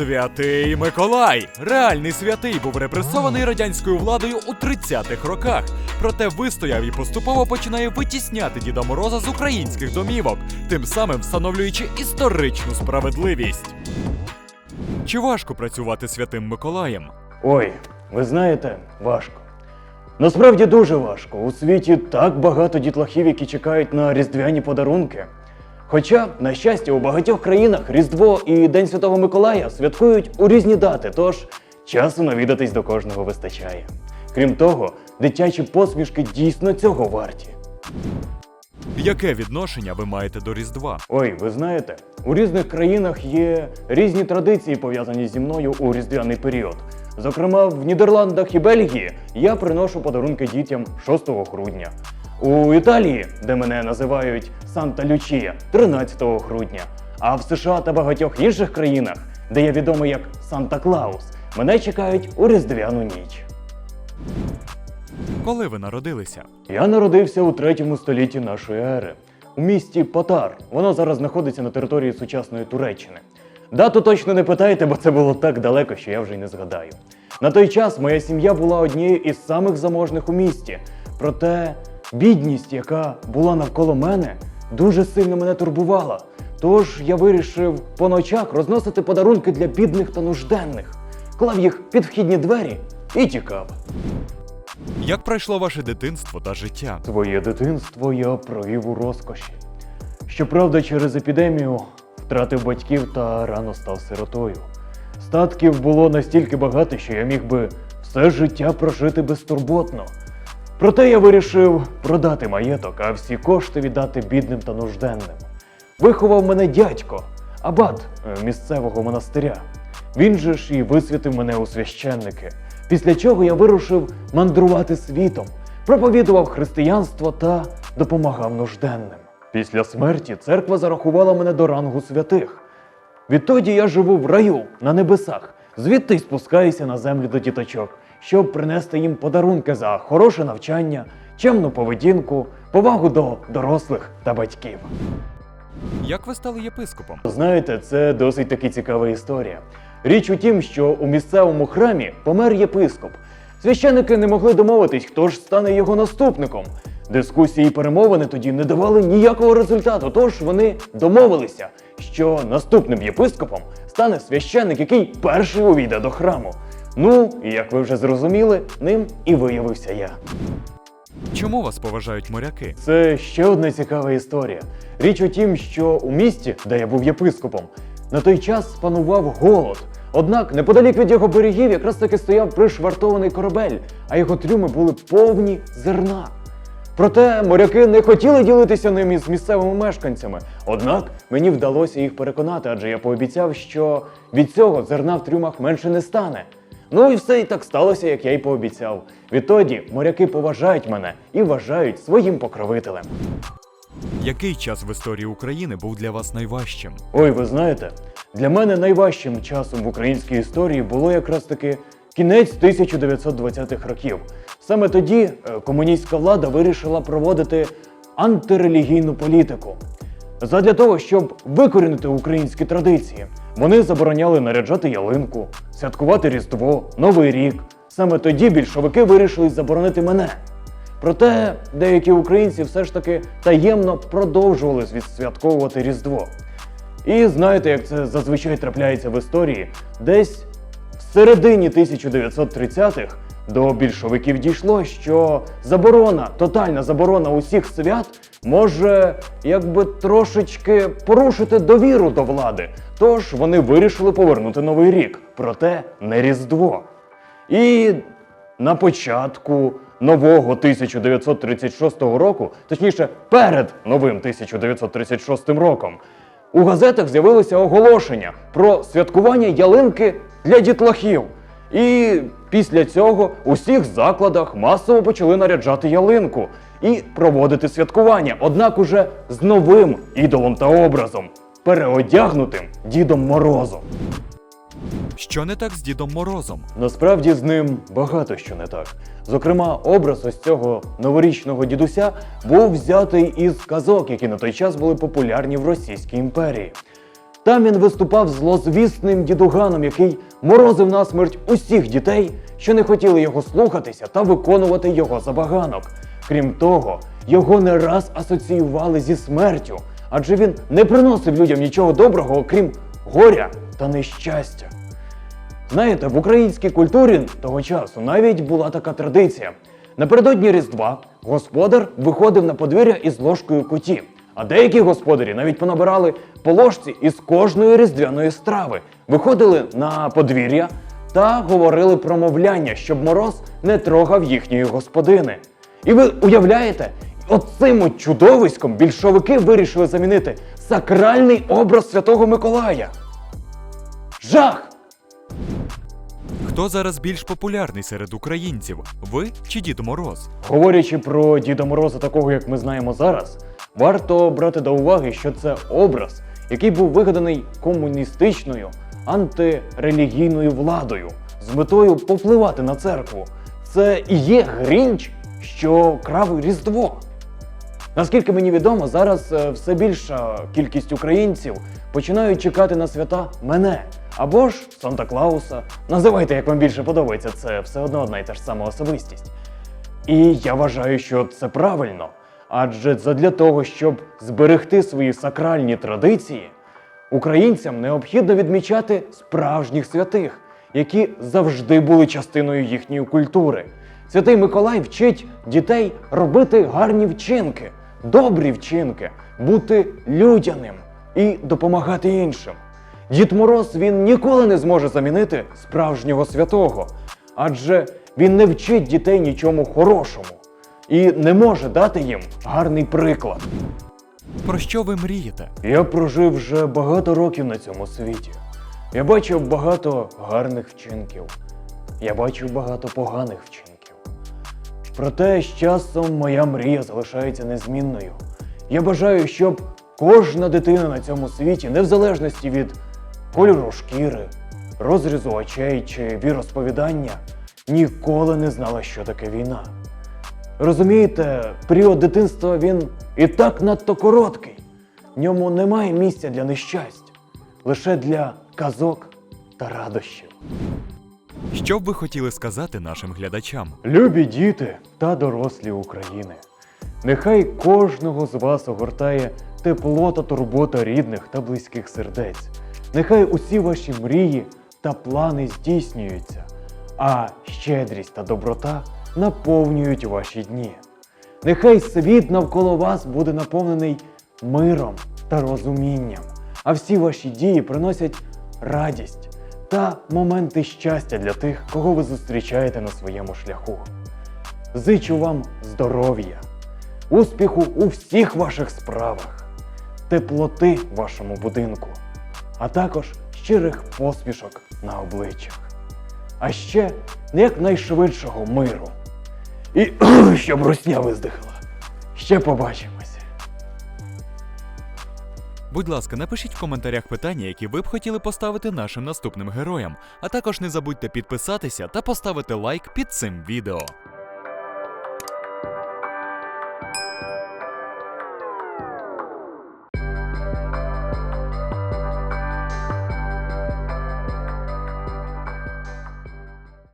Святий Миколай! Реальний святий був репресований радянською владою у 30-х роках. Проте вистояв і поступово починає витісняти Діда Мороза з українських домівок, тим самим встановлюючи історичну справедливість. Чи важко працювати святим Миколаєм? Ой, ви знаєте, важко. Насправді дуже важко. У світі так багато дітлахів, які чекають на різдвяні подарунки. Хоча, на щастя, у багатьох країнах Різдво і День Святого Миколая святкують у різні дати, тож часу навідатись до кожного вистачає. Крім того, дитячі посмішки дійсно цього варті. Яке відношення ви маєте до Різдва? Ой, ви знаєте, у різних країнах є різні традиції, пов'язані зі мною у різдвяний період. Зокрема, в Нідерландах і Бельгії я приношу подарунки дітям 6 грудня. У Італії, де мене називають Санта Лючія, 13 грудня. А в США та багатьох інших країнах, де я відомий як Санта Клаус, мене чекають у різдвяну ніч. Коли ви народилися? Я народився у третьому столітті нашої ери у місті Потар. Воно зараз знаходиться на території сучасної Туреччини. Дату точно не питайте, бо це було так далеко, що я вже й не згадаю. На той час моя сім'я була однією із самих заможних у місті. Проте бідність, яка була навколо мене, дуже сильно мене турбувала. Тож я вирішив по ночах розносити подарунки для бідних та нужденних, клав їх під вхідні двері і тікав. Як пройшло ваше дитинство та життя? Своє дитинство я провів у розкоші. Щоправда, через епідемію втратив батьків та рано став сиротою. Статків було настільки багато, що я міг би все життя прожити безтурботно. Проте я вирішив продати маєток, а всі кошти віддати бідним та нужденним. Виховав мене дядько, абат е, місцевого монастиря. Він же ж і висвятив мене у священники. Після чого я вирушив мандрувати світом, проповідував християнство та допомагав нужденним. Після смерті церква зарахувала мене до рангу святих. Відтоді я живу в раю на небесах, звідти й спускаюся на землю до діточок, щоб принести їм подарунки за хороше навчання, чемну поведінку, повагу до дорослих та батьків. Як ви стали єпископом? Знаєте, це досить таки цікава історія. Річ у тім, що у місцевому храмі помер єпископ. Священники не могли домовитись, хто ж стане його наступником. Дискусії і перемовини тоді не давали ніякого результату, тож вони домовилися, що наступним єпископом стане священник, який перший увійде до храму. Ну, і як ви вже зрозуміли, ним і виявився я. Чому вас поважають моряки? Це ще одна цікава історія. Річ у тім, що у місті, де я був єпископом, на той час панував голод. Однак неподалік від його берегів якраз таки стояв пришвартований корабель, а його трюми були повні зерна. Проте моряки не хотіли ділитися ним із місцевими мешканцями. Однак мені вдалося їх переконати, адже я пообіцяв, що від цього зерна в трюмах менше не стане. Ну і все і так сталося, як я й пообіцяв. Відтоді моряки поважають мене і вважають своїм покровителем. Який час в історії України був для вас найважчим? Ой, ви знаєте, для мене найважчим часом в українській історії було якраз таки кінець 1920-х років. Саме тоді е, комуністська влада вирішила проводити антирелігійну політику. Задля того, щоб викорінити українські традиції, вони забороняли наряджати ялинку, святкувати Різдво, Новий рік. Саме тоді більшовики вирішили заборонити мене. Проте деякі українці все ж таки таємно продовжували відсвятковувати Різдво. І знаєте, як це зазвичай трапляється в історії, десь в середині 1930-х до більшовиків дійшло, що заборона, тотальна заборона усіх свят може якби трошечки порушити довіру до влади. Тож вони вирішили повернути новий рік, проте не Різдво. І на початку нового 1936 року, точніше, перед новим 1936 роком, у газетах з'явилося оголошення про святкування ялинки для дітлахів. І після цього у всіх закладах масово почали наряджати ялинку і проводити святкування, однак уже з новим ідолом та образом, переодягнутим Дідом Морозом. Що не так з Дідом Морозом? Насправді з ним багато що не так. Зокрема, образ ось цього новорічного дідуся був взятий із казок, які на той час були популярні в Російській імперії. Там він виступав злозвісним дідуганом, який морозив насмерть усіх дітей, що не хотіли його слухатися та виконувати його забаганок. Крім того, його не раз асоціювали зі смертю, адже він не приносив людям нічого доброго, окрім горя та нещастя. Знаєте, в українській культурі того часу навіть була така традиція. Напередодні Різдва господар виходив на подвір'я із ложкою куті, а деякі господарі навіть понабирали по ложці із кожної різдвяної страви, виходили на подвір'я та говорили промовляння, щоб мороз не трогав їхньої господини. І ви уявляєте, оцим чудовиськом більшовики вирішили замінити сакральний образ Святого Миколая. Жах! Хто зараз більш популярний серед українців? Ви чи Дід Мороз? Говорячи про Діда Мороза, такого як ми знаємо зараз, варто брати до уваги, що це образ, який був вигаданий комуністичною антирелігійною владою з метою повпливати на церкву. Це і є Грінч, що крав Різдво. Наскільки мені відомо, зараз е, все більша кількість українців починають чекати на свята мене або ж Санта Клауса. Називайте, як вам більше подобається, це все одно одна й та ж сама особистість. І я вважаю, що це правильно. Адже задля того, щоб зберегти свої сакральні традиції, українцям необхідно відмічати справжніх святих, які завжди були частиною їхньої культури. Святий Миколай вчить дітей робити гарні вчинки, добрі вчинки, бути людяним і допомагати іншим. Дід Мороз він ніколи не зможе замінити справжнього святого, адже він не вчить дітей нічому хорошому і не може дати їм гарний приклад. Про що ви мрієте? Я прожив вже багато років на цьому світі. Я бачив багато гарних вчинків. Я бачив багато поганих вчинків. Проте з часом моя мрія залишається незмінною. Я бажаю, щоб кожна дитина на цьому світі, не в залежності від кольору шкіри, розрізу очей чи віросповідання, ніколи не знала, що таке війна. Розумієте, період дитинства він і так надто короткий. В ньому немає місця для нещастя, лише для казок та радощів. Що б ви хотіли сказати нашим глядачам? Любі діти та дорослі України. Нехай кожного з вас огортає тепло та турбота рідних та близьких сердець. Нехай усі ваші мрії та плани здійснюються, а щедрість та доброта наповнюють ваші дні. Нехай світ навколо вас буде наповнений миром та розумінням, а всі ваші дії приносять радість та моменти щастя для тих, кого ви зустрічаєте на своєму шляху. Зичу вам здоров'я, успіху у всіх ваших справах, теплоти в вашому будинку, а також щирих посмішок на обличчях. А ще якнайшвидшого миру. І щоб русня виздихала. Ще побачимося. Будь ласка, напишіть в коментарях питання, які ви б хотіли поставити нашим наступним героям. А також не забудьте підписатися та поставити лайк під цим відео.